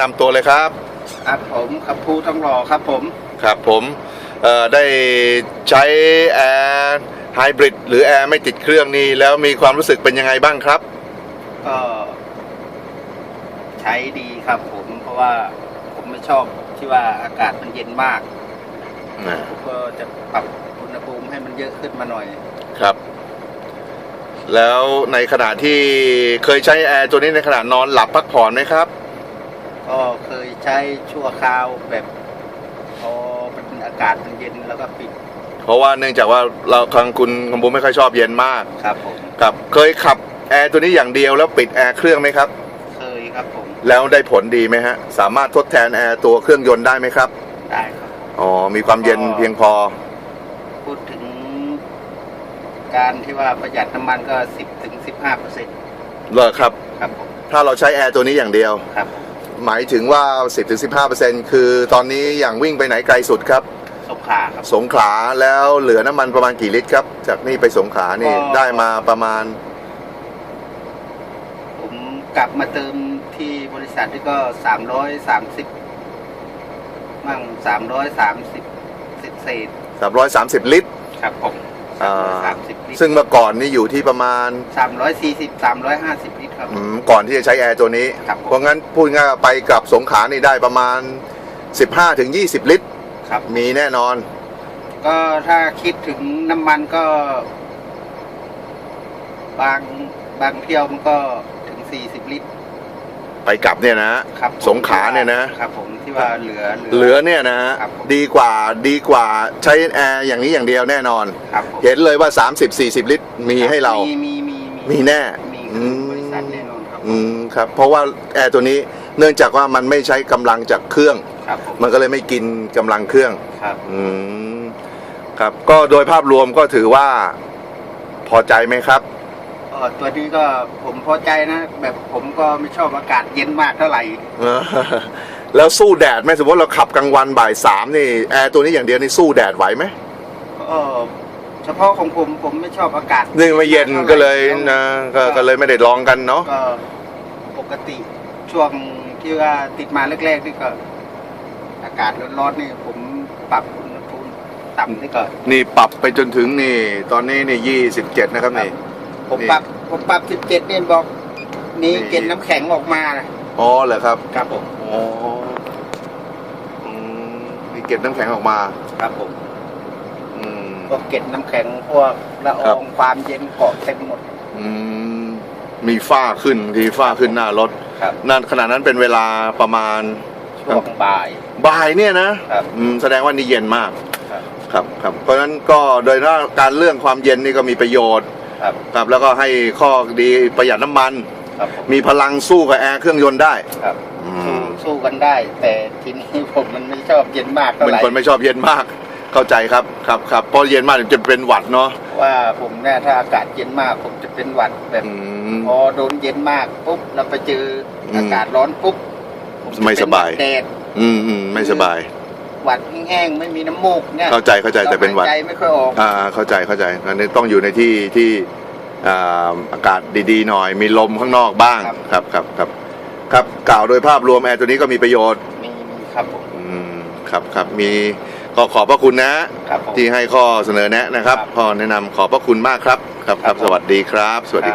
นำตัวเลยครับ ครับผมขับภูทองหล่อครับผม ครับผมเอ่อได้ใช้แอร์ไฮบริดหรือแอร์ไม่ติดเครื่องนี่แล้วมีความรู้สึกเป็นยังไงบ้างครับ ก็ใช้ดีครับผม เพราะว่าผมไม่ชอบที่ว่าอากาศมันเย็นมาก อ่า ผมก็จะปรับอุณหภูมิให้มันเยอะขึ้นมาหน่อย ครับ แล้วในขณะที่เคยใช้แอร์ตัวนี้ในขณะนอนหลับพักผ่อนไหมครับ ก็เคยใช้ชั่วคราวแบบพอมันอากาศมันเย็นแล้วก็ปิดเพราะว่าเนื่องจากว่าเราทางคุณคำบูไม่ค่อยชอบเย็นมากครับผมครับเคยขับแอร์ตัวนี้อย่างเดียวแล้วปิดแอร์เครื่องไหมครับ เคยครับผมแล้วได้ผลดีไหมฮะสามารถทดแทนแอร์ตัวเครื่องยนต์ได้ไหมครับได้ครับ อ๋อมีความเย็นก็เพียงพอ พูดถึง การที่ว่าประหยัดน้ำมันก็สิบถึงสิบห้าเปอร์เซ็นต์เหรอครับครับผมถ้าเราใช้แอร์ตัวนี้อย่างเดียวครับผม หมายถึงว่า 10-15%คือตอนนี้อย่างวิ่งไปไหนไกลสุดครับ สงขลาครับ สงขลาแล้วเหลือน้ำมันประมาณกี่ลิตรครับ จากนี่ไปสงขลานี่ก็ ได้มาประมาณผมกลับมาเติมที่บริษัทที่ก็สามร้อยสามสิบมั่งสามร้อยสามสิบเศษเศษ330 ลิตรๆครับผม อ่าสามสิบลิตรซึ่งเมื่อก่อนนี่อยู่ที่ประมาณสามร้อยสี่สิบสามร้อยห้าสิบลิตรครับ อืมก่อนที่จะใช้แอร์ตัวนี้ ครับเพราะงั้นพูดง่ายๆไปกลับสงขลานี่ได้ประมาณ 15-20 ลิตร ครับ มีแน่นอน ก็ถ้าคิดถึงน้ำมันก็ บางบางเที่ยวมันก็ถึงสี่สิบลิตร ไปกลับเนี่ยนะครับผมสงขลาเนี่ยนะ ครับผมที่ว่าเหลือ เหลือเนี่ยนะฮะครับผม ดีกว่าดีกว่าใช้แอร์อย่างนี้อย่างเดียวแน่นอน ครับผมเห็นเลยว่า 30-40 ลิตรมีให้เรา มีมีมีมีแน่ มีอืคือมบริษัทแน่นอนครับอืมครับ เพราะว่าแอร์ตัวนี้เนื่องจากว่ามันไม่ใช้กำลังจากเครื่อง ครับผมมันก็เลยไม่กินกำลังเครื่อง ครับ อืมครับ ก็โดยภาพรวมก็ถือว่าพอใจไหมครับเออ ตัวนี้ก็ผมพอใจนะ แบบผมก็ไม่ชอบอากาศเย็นมากเท่าไหร่เออแล้วสู้แดดไหมสมมติเราขับกลางวันบ่ายสามนี่แอร์ตัวนี้อย่างเดียวนี่สู้แดดไหวไหมเออเฉพาะของผมผมไม่ชอบอากาศนี่มาเย็นก็เลยนะก็ก็เลยไม่ได้ลองกันเนาะก็ปกติช่วงที่ว่าติดมาแรกๆนี่ก็ อากาศร้อนๆนี่ผมปรับอุณหภูมิต่ำนี่ก็นี่ปรับไปจนถึงนี่ ตอนนี้นี่ยี่สิบเจ็ดนะครับนี่ ผมนี่ปรับผมปรับสิบเจ็ดเนี่ยบอกมีนี่เกล็ดน้ำแข็งออกมานะอ๋อเหรอครับครับผมอ๋ออืมมีเก็บน้ำแข็งออกมา ครับผมอืม พวกเกล็ดน้ำแข็งพวกละอครัอบงความเย็นเกาะเต็มหมดอืมมีฝ้าขึ้นทีฝ้าขึ้นหน้ารถครับนั่นขณะนั้นเป็นเวลาประมาณช่วงบ่าย บ่ายเนี่ยนะครับ อืมแสดงว่านี่เย็นมาก ครับ ครับครับเพราะฉะนั้นก็โดยว่าการเรื่องความเย็นนี่ก็มีประโยชน์ ครับครับแล้วก็ให้ข้อดีประหยัดน้ำมัน ครับผมมีพลังสู้กับแอร์เครื่องยนต์ได้ครับอืสู้มสู้กันได้ แต่ทีนี้ผมมันไม่ชอบเย็นมากเท่าเป็นไหร่คนไม่ชอบเย็นมาก เข้าใจครับครับครับเพราะเย็นมากเดี๋ยวจะเป็นหวัดเนาะว่าผมเนี่ยถ้าอากาศเย็นมากผมจะเป็นหวัดแบบอืม พอโดนเย็นมากปุ๊บเราไปเจออมอากาศร้อนปุ๊บผจะไม่สบาย เป็นหวัดแดดอืมอืมไม่สบาย หวัดแห้งๆไม่มีน้ำมูกเนี่ยเข้าใจเข้าใจแต่เป็นหวัดราายใจไม่ค่อยออกอ่าเข้าใจเข้าใจอันนี้ต้องอยู่ในที่ที่อ่าอากาศดีๆหน่อย มีลมข้างนอกบ้างครับครับครับครับกล่าวโดยภาพรวมแอร์ตัวนี้ก็มีประโยชน์มีมีครับผมอืมครับครับมีก็ขอบพระคุณนะ ครับผม ที่ให้ข้อเสนอแนะนะครับครับข้อแนะนำขอบพระคุณมากครับ ครับคครัรับบผมสวัสดีครับ สวัสดี